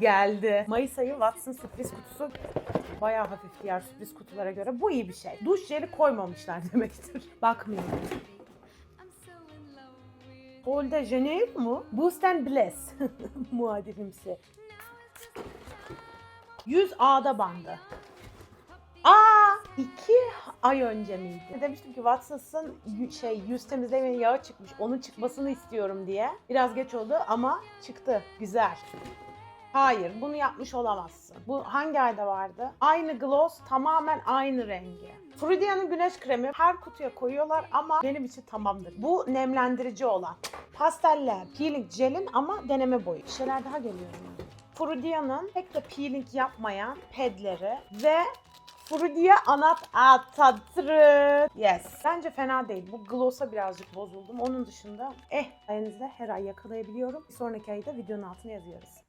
Geldi. Mayıs ayı Watson sürpriz kutusu bayağı hafif diğer sürpriz kutulara göre. Bu iyi bir şey. Duş jeli koymamışlar demektir. Bakmıyorum. Paul de Janeiro mu? Boost and Bless. Muadibimsi. 100 A'da bandı. Aa, iki ay önce miydi? Demiştim ki Watson's'ın şey yüz temizleme yağı çıkmış. Onun çıkmasını istiyorum diye. Biraz geç oldu ama çıktı. Güzel. Hayır, bunu yapmış olamazsın. Bu hangi ayda vardı? Aynı gloss, tamamen aynı rengi. Fruidia'nın güneş kremi her kutuya koyuyorlar ama benim için tamamdır. Bu nemlendirici olan. Pastelle peeling jelin ama deneme boyu. Bir şeyler daha geliyor. yani. Fruidia'nın pek de peeling yapmayan pedleri ve Frudia Anat Atatürk. Yes. Bence fena değil. Bu gloss'a birazcık bozuldum. Onun dışında eh sayenizde her ay yakalayabiliyorum. Bir sonraki ayda videonun altına yazıyoruz.